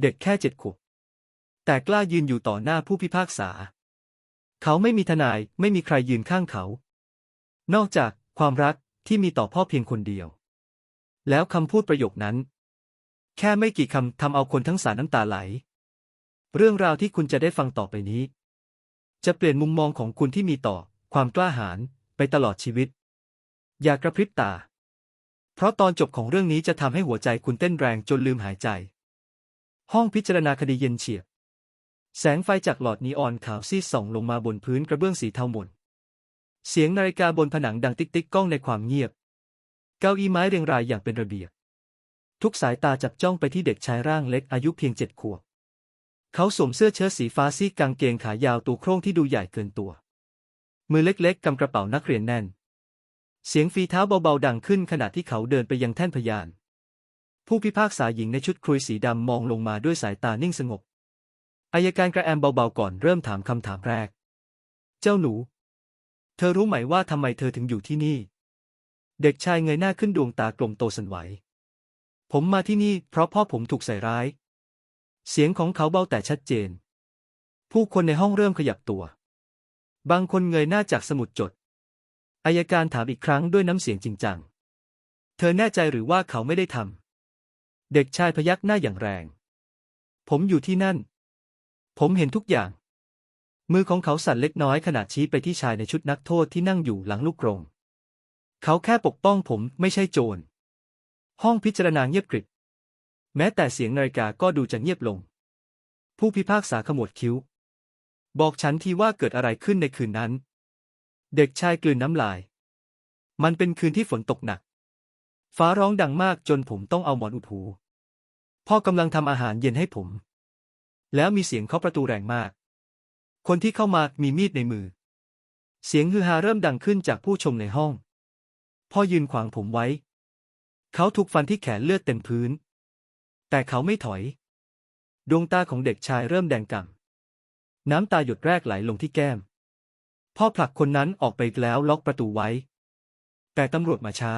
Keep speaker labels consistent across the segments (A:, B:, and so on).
A: เด็กแค่เจ็ดขวบแต่กล้ายืนอยู่ต่อหน้าผู้พิพากษา เขาไม่มีทนายไม่มีใครยืนข้างเขา นอกจากความรักที่มีต่อพ่อเพียงคนเดียว แล้วคำพูดประโยคนั้น แค่ไม่กี่คำทำเอาคนทั้งสารน้ำตาไหล เรื่องราวที่คุณจะได้ฟังต่อไปนี้ จะเปลี่ยนมุมมองของคุณที่มีต่อความกล้าหาญไปตลอดชีวิต อย่ากระพริบตา เพราะตอนจบของเรื่องนี้จะทำให้หัวใจคุณเต้นแรงจนลืมหายใจ ห้องพิจารณาคดีเย็นเฉียบ แสงไฟจากหลอดนีออนขาวซีดส่องลงมาบนพื้นกระเบื้องสีเทาหม่น เสียงนาฬิกาบนผนังดังติ๊กติ๊กก้องในความเงียบ เก้าอี้ไม้เรียงรายอย่างเป็นระเบียบ ทุกสายตาจับจ้องไปที่เด็กชายร่างเล็กอายุเพียงเจ็ดขวบ เขาสวมเสื้อเชิ้ตสีฟ้าซีดกางเกงขายาวตัวโคร่งที่ดูใหญ่เกินตัว มือเล็กๆกำกระเป๋านักเรียนแน่น เสียงฝีเท้าเบาๆดังขึ้นขณะที่เขาเดินไปยังแท่นพยาน ผู้พิพากษาหญิงในชุดครุยสีดำมองลงมาด้วยสายตานิ่งสงบอายการกระแอมเบาๆก่อนเริ่มถามคำถามแรก เจ้าหนู เธอรู้ไหมว่าทำไมเธอถึงอยู่ที่นี่ เด็กชายเงยหน้าขึ้นดวงตากลมโตสันไหว ผมมาที่นี่เพราะพ่อผมถูกใส่ร้าย เสียงของเขาเบาแต่ชัดเจน ผู้คนในห้องเริ่มขยับตัว บางคนเงยหน้าจากสมุดจดอายการถามอีกครั้งด้วยน้ำเสียงจริงจัง เธอแน่ใจหรือว่าเขาไม่ได้ทำ เด็กชายพยักหน้าอย่างแรง ผมอยู่ที่นั่น ผมเห็นทุกอย่าง มือของเขาสั่นเล็กน้อยขณะชี้ไปที่ชายในชุดนักโทษที่นั่งอยู่หลังลูกกรง เขาแค่ปกป้องผมไม่ใช่โจร ห้องพิจารณาเงียบกริบ แม้แต่เสียงนาฬิกาก็ดูจะเงียบลง ผู้พิพากษาขมวดคิ้ว บอกฉันทีว่าเกิดอะไรขึ้นในคืนนั้น เด็กชายกลืนน้ำลาย มันเป็นคืนที่ฝนตกหนัก ฟ้าร้องดังมากจนผมต้องเอาหมอนอุดหู พ่อกำลังทำอาหารเย็นให้ผม แล้วมีเสียงเคาะประตูแรงมาก คนที่เข้ามามีมีดในมือ เสียงฮือฮาเริ่มดังขึ้นจากผู้ชมในห้อง พ่อยืนขวางผมไว้ เขาถูกฟันที่แขนเลือดเต็มพื้น แต่เขาไม่ถอย ดวงตาของเด็กชายเริ่มแดงก่ำน้ำตาหยดแรกไหลลงที่แก้ม พ่อผลักคนนั้นออกไปแล้วล็อกประตูไว้ แต่ตำรวจมาช้า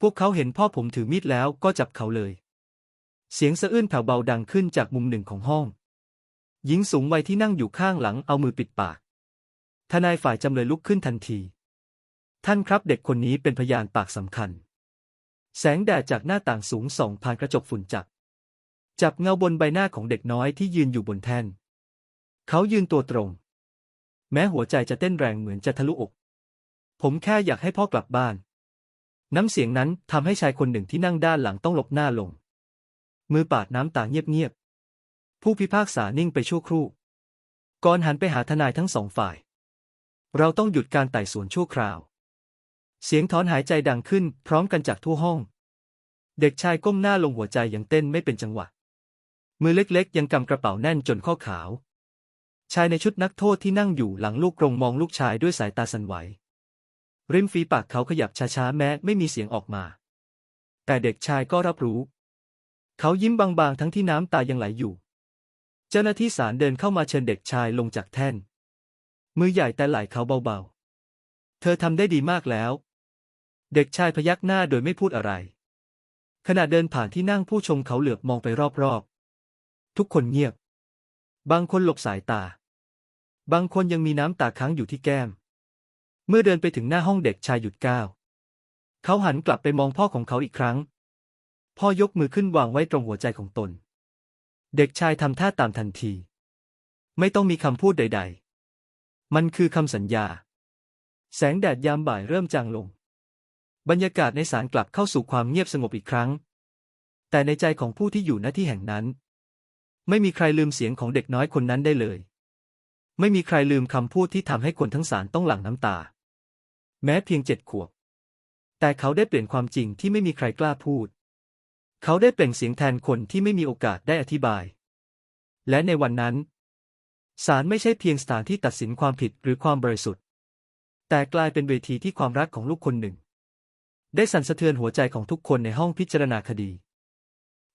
A: พวกเขาเห็นพ่อผมถือมีดแล้วก็จับเขาเลย เสียงสะอื้นแผ่วเบาดังขึ้นจากมุมหนึ่งของห้อง หญิงสูงวัยที่นั่งอยู่ข้างหลังเอามือปิดปาก ทนายฝ่ายจำเลยลุกขึ้นทันที ท่านครับเด็กคนนี้เป็นพยานปากสำคัญ แสงแดดจากหน้าต่างสูงส่องผ่านกระจกฝุ่นจับ จับเงาบนใบหน้าของเด็กน้อยที่ยืนอยู่บนแท่น เขายืนตัวตรง แม้หัวใจจะเต้นแรงเหมือนจะทะลุอก ผมแค่อยากให้พ่อกลับบ้าน น้ำเสียงนั้นทำให้ชายคนหนึ่งที่นั่งด้านหลังต้องหลบหน้าลง มือปาดน้ำตาเงียบๆ ผู้พิพากษานิ่งไปชั่วครู่ ก่อนหันไปหาทนายทั้งสองฝ่าย เราต้องหยุดการไต่สวนชั่วคราว เสียงถอนหายใจดังขึ้นพร้อมกันจากทั่วห้อง เด็กชายก้มหน้าลงหัวใจยังเต้นไม่เป็นจังหวะ มือเล็กๆ ยังกำกระเป๋าแน่นจนข้อขาว ชายในชุดนักโทษที่นั่งอยู่หลังลูกกรงมองลูกชายด้วยสายตาสั่นไหว ริมฝีปากเขาขยับช้าๆแม้ไม่มีเสียงออกมา แต่เด็กชายก็รับรู้ เขายิ้มบางๆทั้งที่น้ำตายังไหลอยู่ เจ้าหน้าที่ศาลเดินเข้ามาเชิญเด็กชายลงจากแท่น มือใหญ่แต่ไหล่เขาเบาๆ เธอทำได้ดีมากแล้ว เด็กชายพยักหน้าโดยไม่พูดอะไร ขณะเดินผ่านที่นั่งผู้ชมเขาเหลือบมองไปรอบๆ ทุกคนเงียบ บางคนหลบสายตา บางคนยังมีน้ำตาค้างอยู่ที่แก้ม เมื่อเดินไปถึงหน้าห้องเด็กชายหยุดก้าว เขาหันกลับไปมองพ่อของเขาอีกครั้ง พ่อยกมือขึ้นวางไว้ตรงหัวใจของตน เด็กชายทำท่าตามทันที ไม่ต้องมีคำพูดใด ๆ มันคือคำสัญญา แสงแดดยามบ่ายเริ่มจางลง บรรยากาศในศาลกลับเข้าสู่ความเงียบสงบอีกครั้ง แต่ในใจของผู้ที่อยู่ณที่แห่งนั้น ไม่มีใครลืมเสียงของเด็กน้อยคนนั้นได้เลย ไม่มีใครลืมคำพูดที่ทำให้คนทั้งศาลต้องหลั่งน้ำตา แม้เพียงเจ็ดขวบ แต่เขาได้เปลี่ยนความจริงที่ไม่มีใครกล้าพูด เขาได้เปล่งเสียงแทนคนที่ไม่มีโอกาสได้อธิบาย และในวันนั้นศาลไม่ใช่เพียงสถานที่ตัดสินความผิดหรือความบริสุทธิ์ แต่กลายเป็นเวทีที่ความรักของลูกคนหนึ่ง ได้สั่นสะเทือนหัวใจของทุกคนในห้องพิจารณาคดี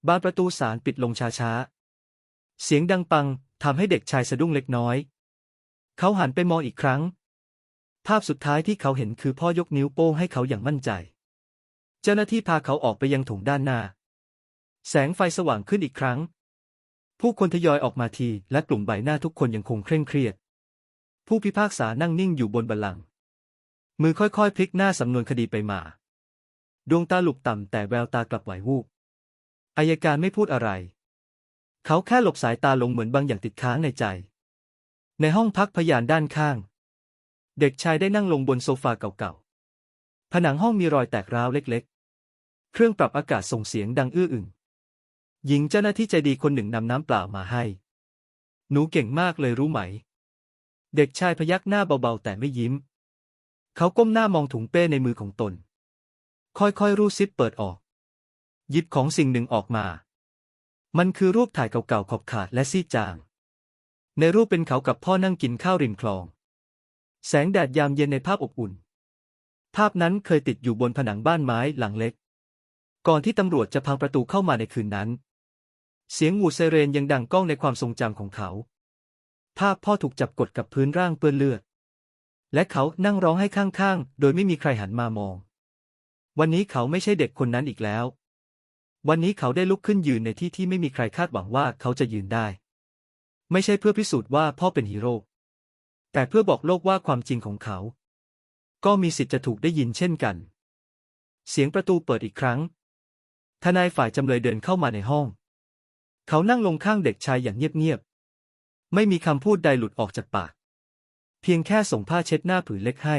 A: บานประตูศาลปิดลงช้าๆ เสียงดังปังทำให้เด็กชายสะดุ้งเล็กน้อย เขาหันไปมองอีกครั้ง ภาพสุดท้ายที่เขาเห็นคือพ่อยกนิ้วโป้งให้เขาอย่างมั่นใจ เจ้าหน้าที่พาเขาออกไปยังถุงด้านหน้า แสงไฟสว่างขึ้นอีกครั้ง ผู้คนทยอยออกมาทีและกลุ่มใบหน้าทุกคนยังคงเคร่งเครียด ผู้พิพากษานั่งนิ่งอยู่บนบัลลังก์มือค่อยๆ พลิกหน้าสำนวนคดีไปมา ดวงตาหลุกต่ำแต่แววตากลับไหววูบอายการไม่พูดอะไร เขาแค่หลบสายตาลงเหมือนบางอย่างติดค้างในใจ ในห้องพักพยานด้านข้าง เด็กชายได้นั่งลงบนโซฟาเก่าๆ ผนังห้องมีรอยแตกร้าวเล็กๆ เครื่องปรับอากาศส่งเสียงดังอื้ออึงหญิงเจ้าหน้าที่ใจดีคนหนึ่งนำน้ำเปล่ามาให้ หนูเก่งมากเลยรู้ไหม เด็กชายพยักหน้าเบาๆ แต่ไม่ยิ้ม เขาก้มหน้ามองถุงเป้ในมือของตน ค่อยๆ รูดซิปเปิดออก หยิบของสิ่งหนึ่งออกมา มันคือรูปถ่ายเก่าๆ ขอบขาดและซีดจาง ในรูปเป็นเขากับพ่อนั่งกินข้าวริมคลอง แสงแดดยามเย็นในภาพอบอุ่น ภาพนั้นเคยติดอยู่บนผนังบ้านไม้หลังเล็ก ก่อนที่ตำรวจจะพังประตูเข้ามาในคืนนั้น เสียงหวูดไซเรนยังดังก้องในความทรงจำของเขา ภาพพ่อถูกจับกดกับพื้นร่างเปื้อนเลือด และเขานั่งร้องให้ข้างๆ โดยไม่มีใครหันมามอง วันนี้เขาไม่ใช่เด็กคนนั้นอีกแล้ว วันนี้เขาได้ลุกขึ้นยืนในที่ที่ไม่มีใครคาดหวังว่าเขาจะยืนได้ ไม่ใช่เพื่อพิสูจน์ว่าพ่อเป็นฮีโร่ แต่เพื่อบอกโลกว่าความจริงของเขา ก็มีสิทธิ์จะถูกได้ยินเช่นกัน เสียงประตูเปิดอีกครั้ง ทนายฝ่ายจำเลยเดินเข้ามาในห้อง เขานั่งลงข้างเด็กชายอย่างเงียบๆ ไม่มีคำพูดใดหลุดออกจากปาก เพียงแค่ส่งผ้าเช็ดหน้าผืนเล็กให้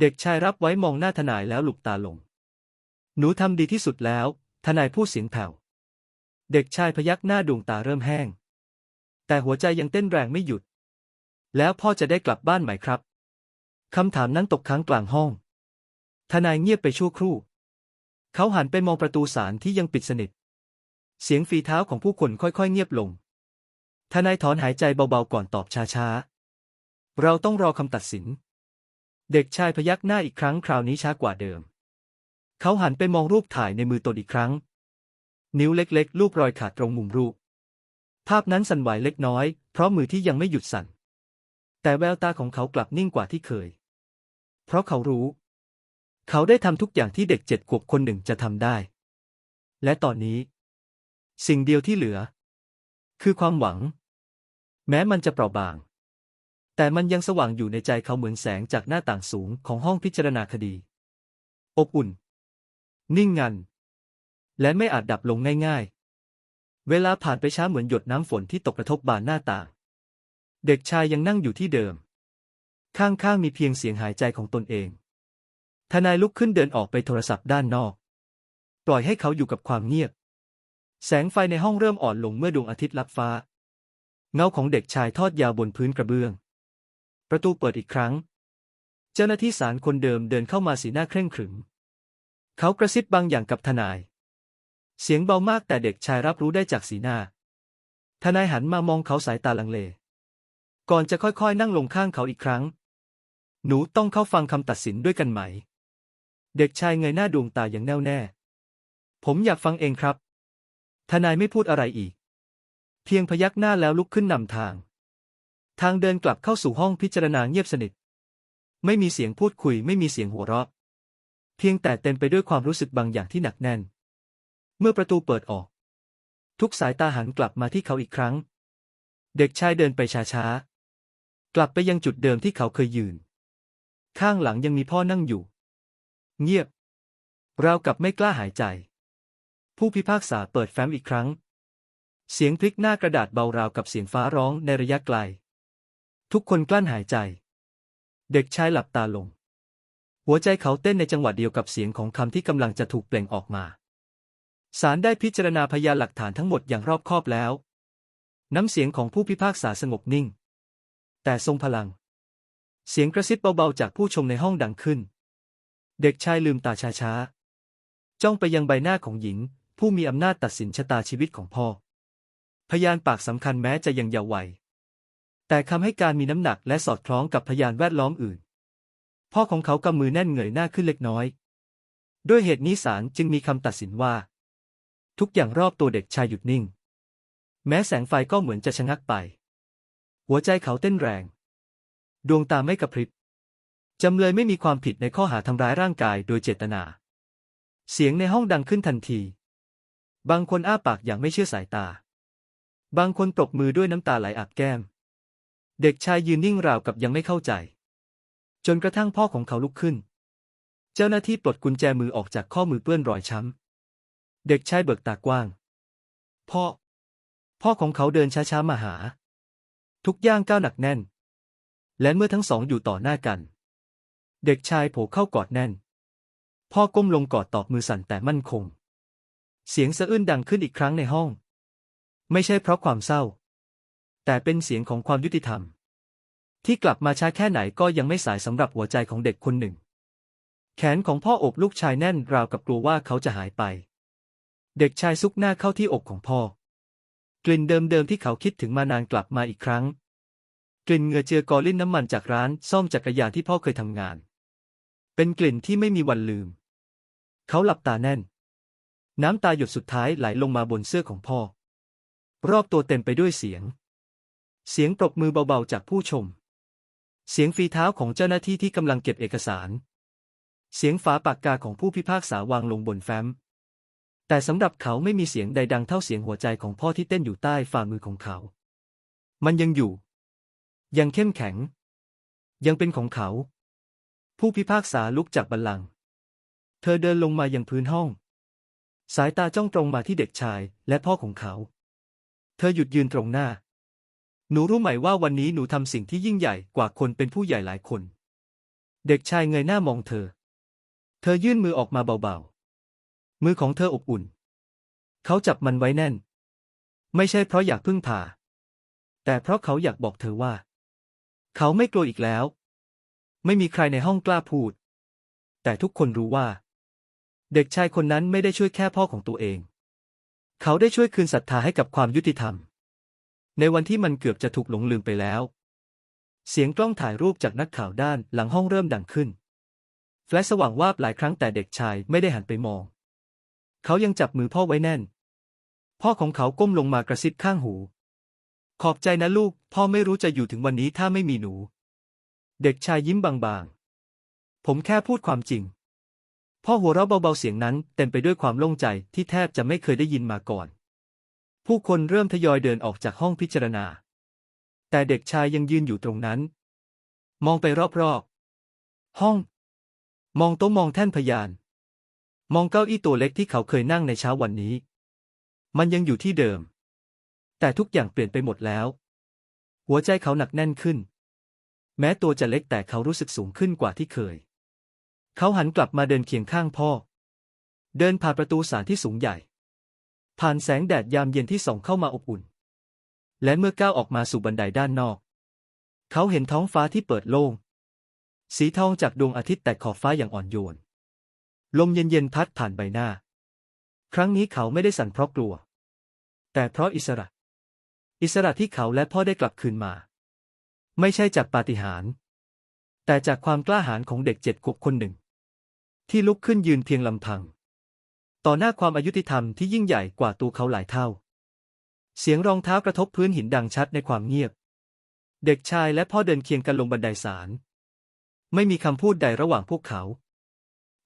A: เด็กชายรับไว้มองหน้าทนายแล้วหลุบตาลง หนูทำดีที่สุดแล้ว ทนายพูดเสียงแผ่ว เด็กชายพยักหน้าดวงตาเริ่มแห้ง แต่หัวใจยังเต้นแรงไม่หยุด แล้วพ่อจะได้กลับบ้านไหมครับ คำถามนั้นตกค้างกลางห้อง ทนายเงียบไปชั่วครู่ เขาหันไปมองประตูศาลที่ยังปิดสนิท เสียงฝีเท้าของผู้คนค่อยๆเงียบลง ทนายถอนหายใจเบาๆก่อนตอบช้าๆ เราต้องรอคำตัดสิน เด็กชายพยักหน้าอีกครั้งคราวนี้ช้ากว่าเดิม เขาหันไปมองรูปถ่ายในมือตนอีกครั้ง นิ้วเล็กๆ ลูบรอยขาดตรงมุมรูป ภาพนั้นสั่นไหวเล็กน้อย เพราะมือที่ยังไม่หยุดสั่น แต่แววตาของเขากลับนิ่งกว่าที่เคย เพราะเขารู้ เขาได้ทำทุกอย่างที่เด็กเจ็ดขวบคนหนึ่งจะทำได้ และตอนนี้ สิ่งเดียวที่เหลือ คือความหวัง แม้มันจะเปราะบาง แต่มันยังสว่างอยู่ในใจเขาเหมือนแสงจากหน้าต่างสูงของห้องพิจารณาคดี อบอุ่น นิ่งงัน และไม่อาจดับลงง่ายๆ เวลาผ่านไปช้าเหมือนหยดน้ำฝนที่ตกกระทบบานหน้าต่าง เด็กชายยังนั่งอยู่ที่เดิม ข้างๆมีเพียงเสียงหายใจของตนเอง ทนายลุกขึ้นเดินออกไปโทรศัพท์ด้านนอก ปล่อยให้เขาอยู่กับความเงียบ แสงไฟในห้องเริ่มอ่อนลงเมื่อดวงอาทิตย์ลับฟ้า เงาของเด็กชายทอดยาวบนพื้นกระเบื้อง ประตูเปิดอีกครั้ง เจ้าหน้าที่ศาลคนเดิมเดินเข้ามาสีหน้าเคร่งขรึม เขากระซิบบางอย่างกับทนาย เสียงเบามากแต่เด็กชายรับรู้ได้จากสีหน้า ทนายหันมามองเขาสายตาลังเล ก่อนจะค่อยๆ นั่งลงข้างเขาอีกครั้ง หนูต้องเข้าฟังคำตัดสินด้วยกันไหม เด็กชายเงยหน้าดวงตาอย่างแน่วแน่ ผมอยากฟังเองครับ ทนายไม่พูดอะไรอีก เพียงพยักหน้าแล้วลุกขึ้นนำทาง ทางเดินกลับเข้าสู่ห้องพิจารณาเงียบสนิท ไม่มีเสียงพูดคุย ไม่มีเสียงหัวเราะ เพียงแต่เต็มไปด้วยความรู้สึกบางอย่างที่หนักแน่น เมื่อประตูเปิดออก ทุกสายตาหันกลับมาที่เขาอีกครั้ง เด็กชายเดินไปช้าๆ กลับไปยังจุดเดิมที่เขาเคยยืน ข้างหลังยังมีพ่อนั่งอยู่ เงียบ เรากับไม่กล้าหายใจ ผู้พิพากษาเปิดแฟ้มอีกครั้ง เสียงพลิกหน้ากระดาษเบาราวกับเสียงฟ้าร้องในระยะไกล ทุกคนกลั้นหายใจ เด็กชายหลับตาลง หัวใจเขาเต้นในจังหวะเดียวกับเสียงของคำที่กำลังจะถูกเปล่งออกมาศาลได้พิจารณาพยานหลักฐานทั้งหมดอย่างรอบคอบแล้ว น้ำเสียงของผู้พิพากษาสงบนิ่ง แต่ทรงพลัง เสียงกระซิบเบาๆจากผู้ชมในห้องดังขึ้น เด็กชายลืมตาช้าๆ จ้องไปยังใบหน้าของหญิง ผู้มีอำนาจตัดสินชะตาชีวิตของพ่อ พยานปากสำคัญแม้จะยังเยาว์วัย แต่คำให้การมีน้ำหนักและสอดคล้องกับพยานแวดล้อมอื่น พ่อของเขากำมือแน่นเงยหน้าขึ้นเล็กน้อย ด้วยเหตุนี้ศาลจึงมีคำตัดสินว่า ทุกอย่างรอบตัวเด็กชายหยุดนิ่ง แม้แสงไฟก็เหมือนจะชะงักไป หัวใจเขาเต้นแรง ดวงตาไม่กระพริบจำเลยไม่มีความผิดในข้อหาทำร้ายร่างกายโดยเจตนา เสียงในห้องดังขึ้นทันที บางคนอ้าปากอย่างไม่เชื่อสายตา บางคนปรบมือด้วยน้ำตาไหลอาบแก้ม เด็กชายยืนนิ่งราวกับยังไม่เข้าใจ จนกระทั่งพ่อของเขาลุกขึ้น เจ้าหน้าที่ปลดกุญแจมือออกจากข้อมือเปื้อนรอยช้ำ เด็กชายเบิกตากว้าง พ่อ พ่อของเขาเดินช้าๆมาหา ทุกย่างก้าวหนักแน่น และเมื่อทั้งสองอยู่ต่อหน้ากัน เด็กชายโผล่เข้ากอดแน่น พ่อก้มลงกอดตอบมือสั่นแต่มั่นคง เสียงสะอื้นดังขึ้นอีกครั้งในห้อง ไม่ใช่เพราะความเศร้า แต่เป็นเสียงของความยุติธรรม ที่กลับมาช้าแค่ไหนก็ยังไม่สายสำหรับหัวใจของเด็กคนหนึ่ง แขนของพ่ออบลูกชายแน่นราวกับกลัวว่าเขาจะหายไป เด็กชายซุกหน้าเข้าที่อกของพ่อ กลิ่นเดิมๆที่เขาคิดถึงมานานกลับมาอีกครั้ง กลิ่นเหงื่อเจือกอลิ่นน้ำมันจากร้านซ่อมจักรยานที่พ่อเคยทำงาน เป็นกลิ่นที่ไม่มีวันลืม เขาหลับตาแน่น น้ำตาหยดสุดท้ายไหลลงมาบนเสื้อของพ่อ รอบตัวเต็มไปด้วยเสียง เสียงปรบมือเบาๆจากผู้ชม เสียงฝีเท้าของเจ้าหน้าที่ที่กำลังเก็บเอกสาร เสียงฝาปากกาของผู้พิพากษาวางลงบนแฟ้ม แต่สำหรับเขาไม่มีเสียงใดดังเท่าเสียงหัวใจของพ่อที่เต้นอยู่ใต้ฝ่ามือของเขา มันยังอยู่ ยังเข้มแข็ง ยังเป็นของเขา ผู้พิพากษาลุกจากบัลลังก์เธอเดินลงมายังพื้นห้อง สายตาจ้องตรงมาที่เด็กชายและพ่อของเขา เธอหยุดยืนตรงหน้า หนูรู้ไหมว่าวันนี้หนูทำสิ่งที่ยิ่งใหญ่กว่าคนเป็นผู้ใหญ่หลายคน เด็กชายเงยหน้ามองเธอ เธอยื่นมือออกมาเบาๆ มือของเธออบอุ่น เขาจับมันไว้แน่น ไม่ใช่เพราะอยากพึ่งพา แต่เพราะเขาอยากบอกเธอว่า เขาไม่กลัวอีกแล้ว ไม่มีใครในห้องกล้าพูด แต่ทุกคนรู้ว่า เด็กชายคนนั้นไม่ได้ช่วยแค่พ่อของตัวเอง เขาได้ช่วยคืนศรัทธาให้กับความยุติธรรม ในวันที่มันเกือบจะถูกหลงลืมไปแล้ว เสียงกล้องถ่ายรูปจากนักข่าวด้านหลังห้องเริ่มดังขึ้น แฟลชสว่างวาบหลายครั้งแต่เด็กชายไม่ได้หันไปมอง เขายังจับมือพ่อไว้แน่น พ่อของเขาก้มลงมากระซิบข้างหู ขอบใจนะลูก พ่อไม่รู้จะอยู่ถึงวันนี้ถ้าไม่มีหนู เด็กชายยิ้มบางๆ ผมแค่พูดความจริง พ่อหัวเราะเบาๆเสียงนั้นเต็มไปด้วยความโล่งใจที่แทบจะไม่เคยได้ยินมาก่อน ผู้คนเริ่มทยอยเดินออกจากห้องพิจารณา แต่เด็กชายยังยืนอยู่ตรงนั้น มองไปรอบๆ ห้อง มองโต๊ะมองแท่นพยาน มองเก้าอี้ตัวเล็กที่เขาเคยนั่งในเช้าวันนี้ มันยังอยู่ที่เดิม แต่ทุกอย่างเปลี่ยนไปหมดแล้ว หัวใจเขาหนักแน่นขึ้น แม้ตัวจะเล็กแต่เขารู้สึกสูงขึ้นกว่าที่เคย เขาหันกลับมาเดินเคียงข้างพ่อ เดินผ่านประตูศาลที่สูงใหญ่ ผ่านแสงแดดยามเย็นที่ส่องเข้ามาอบอุ่น และเมื่อก้าวออกมาสู่บันไดด้านนอก เขาเห็นท้องฟ้าที่เปิดโล่ง สีทองจากดวงอาทิตย์แตกขอบฟ้าอย่างอ่อนโยน ลมเย็นๆพัดผ่านใบหน้า ครั้งนี้เขาไม่ได้สั่นเพราะกลัว แต่เพราะอิสระ อิสระที่เขาและพ่อได้กลับคืนมา ไม่ใช่จากปาฏิหาริย์แต่จากความกล้าหาญของเด็กเจ็ดขวบคนหนึ่ง ที่ลุกขึ้นยืนเพียงลำพัง ต่อหน้าความอายุติธรรมที่ยิ่งใหญ่กว่าตัวเขาหลายเท่า เสียงรองเท้ากระทบพื้นหินดังชัดในความเงียบ เด็กชายและพ่อเดินเคียงกันลงบันไดศาลไม่มีคำพูดใดระหว่างพวกเขา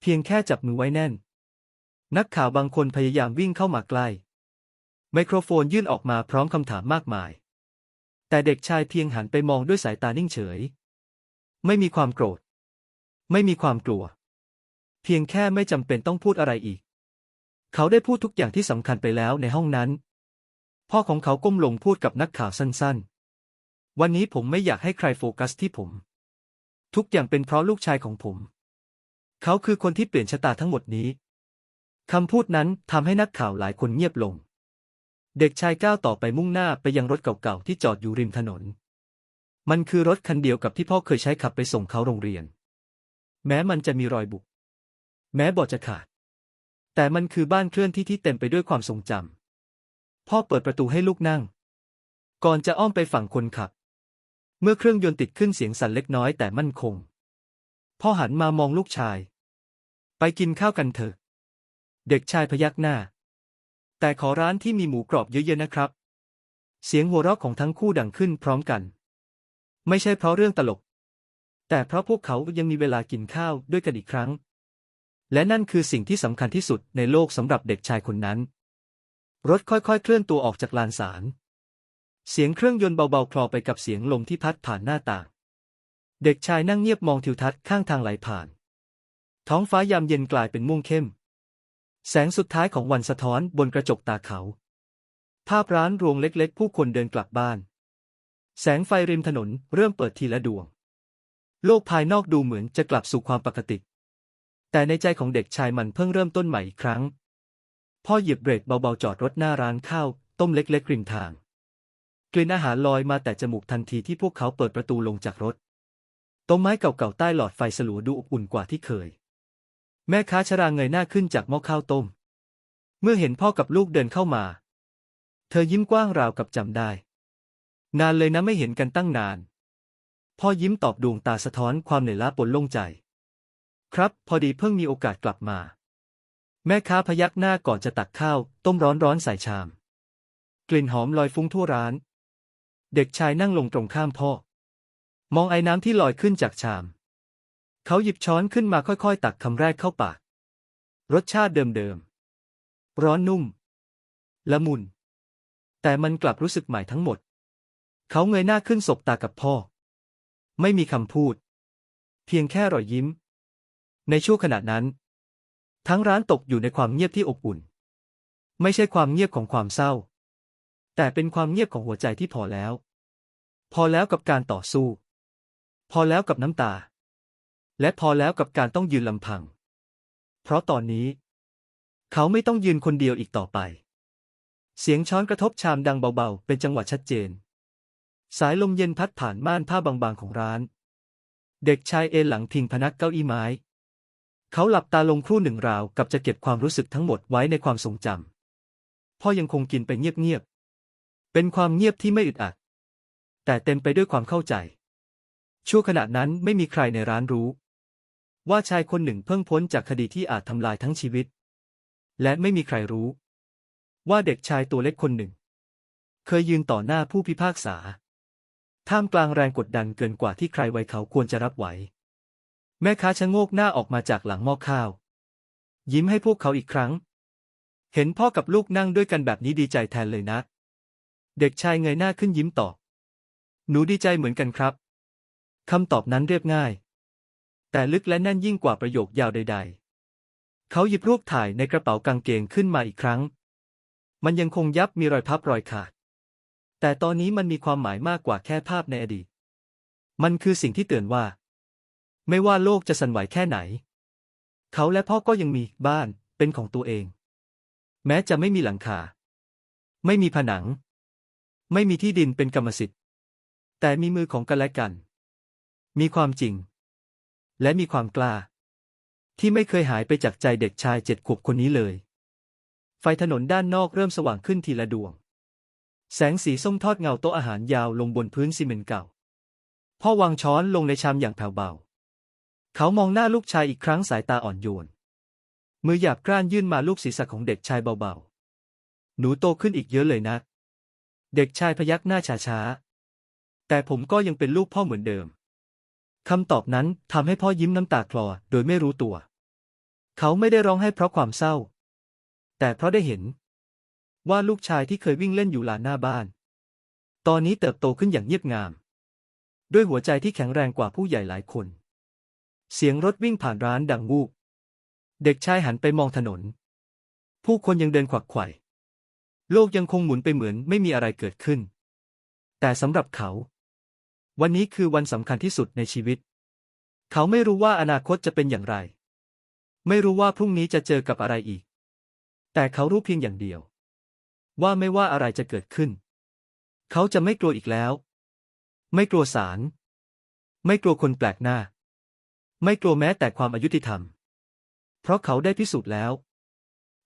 A: เพียงแค่จับมือไว้แน่น นักข่าวบางคนพยายามวิ่งเข้ามาใกล้ ไมโครโฟนยื่นออกมาพร้อมคำถามมากมาย แต่เด็กชายเพียงหันไปมองด้วยสายตานิ่งเฉย ไม่มีความโกรธ ไม่มีความกลัว เพียงแค่ไม่จำเป็นต้องพูดอะไรอีก เขาได้พูดทุกอย่างที่สำคัญไปแล้วในห้องนั้น พ่อของเขาก้มลงพูดกับนักข่าวสั้นๆ วันนี้ผมไม่อยากให้ใครโฟกัสที่ผม ทุกอย่างเป็นเพราะลูกชายของผม เขาคือคนที่เปลี่ยนชะตาทั้งหมดนี้ คำพูดนั้นทำให้นักข่าวหลายคนเงียบลง เด็กชายก้าวต่อไปมุ่งหน้าไปยังรถเก่าๆที่จอดอยู่ริมถนน มันคือรถคันเดียวกับที่พ่อเคยใช้ขับไปส่งเขาโรงเรียน แม้มันจะมีรอยบุกแม้บาะจะขาด แต่มันคือบ้านเคลื่อนที่ที่เต็มไปด้วยความทรงจำพ่อเปิดประตูให้ลูกนั่ง ก่อนจะอ้อมไปฝั่งคนขับ เมื่อเครื่องยนต์ติดขึ้นเสียงสั่นเล็กน้อยแต่มั่นคง พ่อหันมามองลูกชาย ไปกินข้าวกันเถอะ เด็กชายพยักหน้า แต่ขอร้านที่มีหมูกรอบเยอะๆนะครับ เสียงหัวเราะของทั้งคู่ดังขึ้นพร้อมกัน ไม่ใช่เพราะเรื่องตลก แต่เพราะพวกเขายังมีเวลากินข้าวด้วยกันอีกครั้ง และนั่นคือสิ่งที่สำคัญที่สุดในโลกสำหรับเด็กชายคนนั้น รถค่อยๆ เคลื่อนตัวออกจากลานศาลเสียงเครื่องยนต์เบาๆคลอไปกับเสียงลมที่พัดผ่านหน้าต่าง เด็กชายนั่งเงียบมองทิวทัศน์ข้างทางไหลผ่าน ท้องฟ้ายามเย็นกลายเป็นม่วงเข้ม แสงสุดท้ายของวันสะท้อนบนกระจกตาเขา ภาพร้านรวงเล็กๆ ผู้คนเดินกลับบ้าน แสงไฟริมถนนเริ่มเปิดทีละดวง โลกภายนอกดูเหมือนจะกลับสู่ความปกติ แต่ในใจของเด็กชายมันเพิ่งเริ่มต้นใหม่อีกครั้ง พ่อเหยียบเบรกเบาๆจอดรถหน้าร้านข้าว ต้มเล็กๆริมทาง กลิ่นอาหารลอยมาแต่จมูกทันทีที่พวกเขาเปิดประตูลงจากรถ ต้นไม้เก่าๆใต้หลอดไฟสลัวดูอบอุ่นกว่าที่เคย แม่ค้าชราเงยหน้าขึ้นจากหม้อข้าวต้ม เมื่อเห็นพ่อกับลูกเดินเข้ามา เธอยิ้มกว้างราวกับจำได้ นานเลยนะไม่เห็นกันตั้งนาน พ่อยิ้มตอบดวงตาสะท้อนความเหนื่อยล้าปนโล่งใจ ครับพอดีเพิ่งมีโอกาสกลับมา แม่ค้าพยักหน้าก่อนจะตักข้าว ต้มร้อนๆใส่ชาม กลิ่นหอมลอยฟุ้งทั่วร้าน เด็กชายนั่งลงตรงข้ามพ่อ มองไอ้น้ำที่ลอยขึ้นจากชาม เขาหยิบช้อนขึ้นมาค่อยๆ ตักคำแรกเข้าปาก รสชาติเดิมๆ ร้อนนุ่ม ละมุน แต่มันกลับรู้สึกใหม่ทั้งหมด เขาเงยหน้าขึ้นสบตากับพ่อ ไม่มีคำพูด เพียงแค่รอยยิ้ม ในช่วงขณะนั้น ทั้งร้านตกอยู่ในความเงียบที่อบอุ่น ไม่ใช่ความเงียบของความเศร้า แต่เป็นความเงียบของหัวใจที่พอแล้ว พอแล้วกับการต่อสู้ พอแล้วกับน้ำตา และพอแล้วกับการต้องยืนลำพัง เพราะตอนนี้ เขาไม่ต้องยืนคนเดียวอีกต่อไป เสียงช้อนกระทบชามดังเบาๆ เป็นจังหวะชัดเจน สายลมเย็นพัดผ่านม่านผ้าบางๆของร้าน เด็กชายเอนหลังพิงพนักเก้าอี้ไม้ เขาหลับตาลงครู่หนึ่งราวกับจะเก็บความรู้สึกทั้งหมดไว้ในความทรงจำพ่อยังคงกินไปเงียบๆเป็นความเงียบที่ไม่อึดอัด แต่เต็มไปด้วยความเข้าใจ ชั่วขณะนั้นไม่มีใครในร้านรู้ ว่าชายคนหนึ่งเพิ่งพ้นจากคดีที่อาจทำลายทั้งชีวิต และไม่มีใครรู้ ว่าเด็กชายตัวเล็กคนหนึ่ง เคยยืนต่อหน้าผู้พิพากษา ท่ามกลางแรงกดดันเกินกว่าที่ใครไว้เขาควรจะรับไหว แม่ค้าชะโงกหน้าออกมาจากหลังหม้อข้าว ยิ้มให้พวกเขาอีกครั้ง เห็นพ่อกับลูกนั่งด้วยกันแบบนี้ดีใจแทนเลยนะ เด็กชายเงยหน้าขึ้นยิ้มตอบหนูดีใจเหมือนกันครับ คำตอบนั้นเรียบง่าย แต่ลึกและแน่นยิ่งกว่าประโยคยาวใด ๆ เขาหยิบรูปถ่ายในกระเป๋ากางเกงขึ้นมาอีกครั้ง มันยังคงยับมีรอยพับรอยขาด แต่ตอนนี้มันมีความหมายมากกว่าแค่ภาพในอดีต มันคือสิ่งที่เตือนว่า ไม่ว่าโลกจะสั่นไหวแค่ไหน เขาและพ่อก็ยังมีบ้านเป็นของตัวเอง แม้จะไม่มีหลังคา ไม่มีผนัง ไม่มีที่ดินเป็นกรรมสิทธิ์ แต่มีมือของกันและกัน มีความจริง และมีความกล้า ที่ไม่เคยหายไปจากใจเด็กชายเจ็ดขวบคนนี้เลย ไฟถนนด้านนอกเริ่มสว่างขึ้นทีละดวง แสงสีส้มทอดเงาโต๊ะอาหารยาวลงบนพื้นซีเมนต์เก่า พ่อวางช้อนลงในชามอย่างแผ่วเบา เขามองหน้าลูกชายอีกครั้งสายตาอ่อนโยน มือหยาบกร้านยื่นมาลูกศีรษะของเด็กชายเบาๆ หนูโตขึ้นอีกเยอะเลยนะ เด็กชายพยักหน้าช้าๆแต่ผมก็ยังเป็นลูกพ่อเหมือนเดิม คำตอบนั้นทำให้พ่อยิ้มน้ำตาคลอโดยไม่รู้ตัว เขาไม่ได้ร้องไห้เพราะความเศร้า แต่เพราะได้เห็น ว่าลูกชายที่เคยวิ่งเล่นอยู่ลานหน้าบ้าน ตอนนี้เติบโตขึ้นอย่างเงียบงาม ด้วยหัวใจที่แข็งแรงกว่าผู้ใหญ่หลายคน เสียงรถวิ่งผ่านร้านดังวูบเด็กชายหันไปมองถนน ผู้คนยังเดินขวักไขว่โลกยังคงหมุนไปเหมือนไม่มีอะไรเกิดขึ้น แต่สำหรับเขา วันนี้คือวันสำคัญที่สุดในชีวิต เขาไม่รู้ว่าอนาคตจะเป็นอย่างไร ไม่รู้ว่าพรุ่งนี้จะเจอกับอะไรอีก แต่เขารู้เพียงอย่างเดียว ว่าไม่ว่าอะไรจะเกิดขึ้น เขาจะไม่กลัวอีกแล้ว ไม่กลัวสาร ไม่กลัวคนแปลกหน้า ไม่กลัวแม้แต่ความอายุติธรรม เพราะเขาได้พิสูจน์แล้ว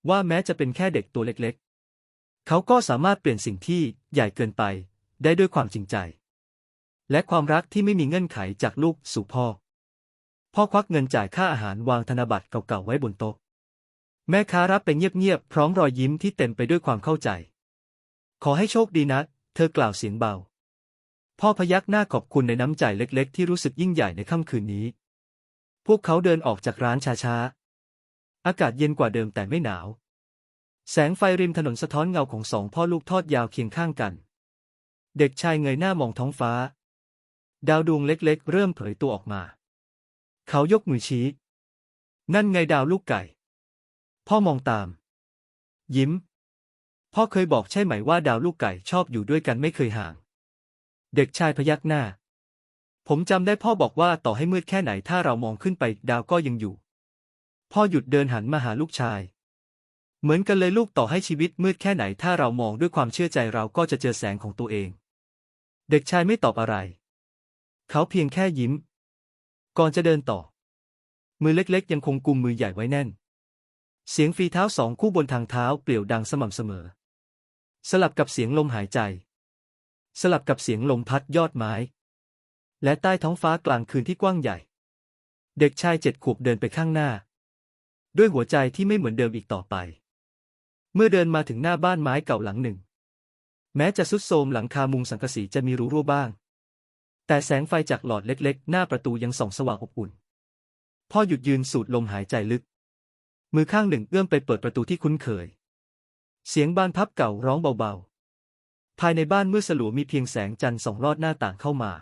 A: ว่าแม้จะเป็นแค่เด็กตัวเล็กๆ เขาก็สามารถเปลี่ยนสิ่งที่ใหญ่เกินไปได้ด้วยความจริงใจ และความรักที่ไม่มีเงื่อนไขจากลูกสู่พ่อ พ่อควักเงินจ่ายค่าอาหารวางธนบัตรเก่าๆไว้บนโต๊ะ แม่ค้ารับไปเงียบๆพร้อมรอยยิ้มที่เต็มไปด้วยความเข้าใจ ขอให้โชคดีนะ เธอกล่าวเสียงเบา พ่อพยักหน้าขอบคุณในน้ำใจเล็กๆ ที่รู้สึกยิ่งใหญ่ในค่ำคืนนี้ พวกเขาเดินออกจากร้านช้าๆ อากาศเย็นกว่าเดิมแต่ไม่หนาว แสงไฟริมถนนสะท้อนเงาของสองพ่อลูกทอดยาวเคียงข้างกัน เด็กชายเงยหน้ามองท้องฟ้า ดาวดวงเล็กๆ เริ่มเผยตัวออกมา เขายกมือชี้ นั่นไงดาวลูกไก่ พ่อมองตาม ยิ้ม พ่อเคยบอกใช่ไหมว่าดาวลูกไก่ชอบอยู่ด้วยกันไม่เคยห่าง เด็กชายพยักหน้า ผมจำได้พ่อบอกว่าต่อให้มืดแค่ไหนถ้าเรามองขึ้นไปดาวก็ยังอยู่ พ่อหยุดเดินหันมาหาลูกชาย เหมือนกันเลยลูกต่อให้ชีวิตมืดแค่ไหนถ้าเรามองด้วยความเชื่อใจเราก็จะเจอแสงของตัวเอง เด็กชายไม่ตอบอะไร เขาเพียงแค่ยิ้ม ก่อนจะเดินต่อ มือเล็กๆ ยังคงกุมมือใหญ่ไว้แน่น เสียงฝีเท้าสองคู่บนทางเท้าเปลี่ยวดังสม่ำเสมอ สลับกับเสียงลมหายใจ สลับกับเสียงลมพัดยอดไม้ และใต้ท้องฟ้ากลางคืนที่กว้างใหญ่ เด็กชายเจ็ดขวบเดินไปข้างหน้า ด้วยหัวใจที่ไม่เหมือนเดิมอีกต่อไป เมื่อเดินมาถึงหน้าบ้านไม้เก่าหลังหนึ่ง แม้จะสุดโทรมหลังคามุงสังกะสีจะมีรูรั่วบ้าง แต่แสงไฟจากหลอดเล็กๆ หน้าประตูยังส่องสว่างอบอุ่น พ่อหยุดยืนสูดลมหายใจลึก มือข้างหนึ่งเอื้อมไปเปิดประตูที่คุ้นเคย เสียงบานพับเก่าร้องเบาๆ ภายในบ้านมืดสลัวมีเพียงแสงจันทร์ส่องลอดหน้าต่างเข้ามา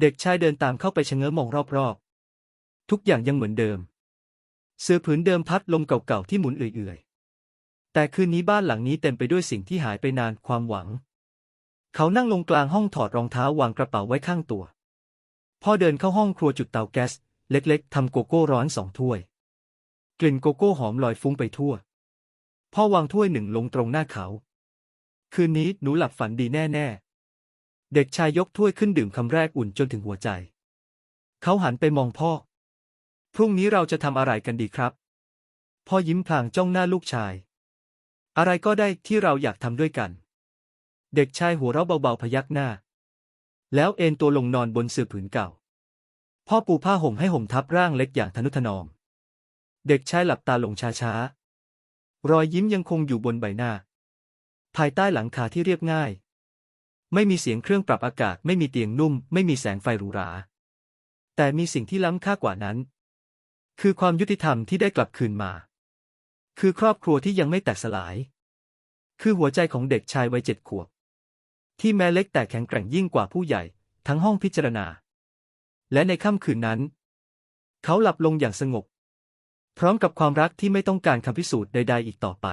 A: เด็กชายเดินตามเข้าไปชะเง้อมองรอบๆ ทุกอย่างยังเหมือนเดิม เสื้อผืนเดิมพัดลมเก่าๆที่หมุนเอื่อยๆ แต่คืนนี้บ้านหลังนี้เต็มไปด้วยสิ่งที่หายไปนานความหวัง เขานั่งลงกลางห้องถอดรองเท้าวางกระเป๋าไว้ข้างตัวพ่อเดินเข้าห้องครัวจุดเตาแก๊ส เล็กๆทำโกโก้ร้อนสองถ้วย กลิ่นโกโก้หอมลอยฟุ้งไปทั่ว พ่อวางถ้วยหนึ่งลงตรงหน้าเขา คืนนี้หนูหลับฝันดีแน่ๆ เด็กชายยกถ้วยขึ้นดื่มคำแรกอุ่นจนถึงหัวใจ เขาหันไปมองพ่อ พรุ่งนี้เราจะทำอะไรกันดีครับ พ่อยิ้มพลางจ้องหน้าลูกชาย อะไรก็ได้ที่เราอยากทำด้วยกัน เด็กชายหัวเราะเบาๆพยักหน้า แล้วเอนตัวลงนอนบนเสื่อผืนเก่า พ่อปูผ้าห่มให้ห่มทับร่างเล็กอย่างทนุถนอม เด็กชายหลับตาลงช้าๆ รอยยิ้มยังคงอยู่บนใบหน้า ภายใต้หลังคาที่เรียบง่าย ไม่มีเสียงเครื่องปรับอากาศ ไม่มีเตียงนุ่ม ไม่มีแสงไฟหรูหรา แต่มีสิ่งที่ล้ำค่ากว่านั้น คือความยุติธรรมที่ได้กลับคืนมา คือครอบครัวที่ยังไม่แตกสลาย คือหัวใจของเด็กชายวัยเจ็ดขวบ ที่แม้เล็กแต่แข็งแกร่งยิ่งกว่าผู้ใหญ่ ทั้งห้องพิจารณา และในค่ำคืนนั้น เขาหลับลงอย่างสงบ พร้อมกับความรักที่ไม่ต้องการคำพิสูจน์ใด ๆ อีกต่อไป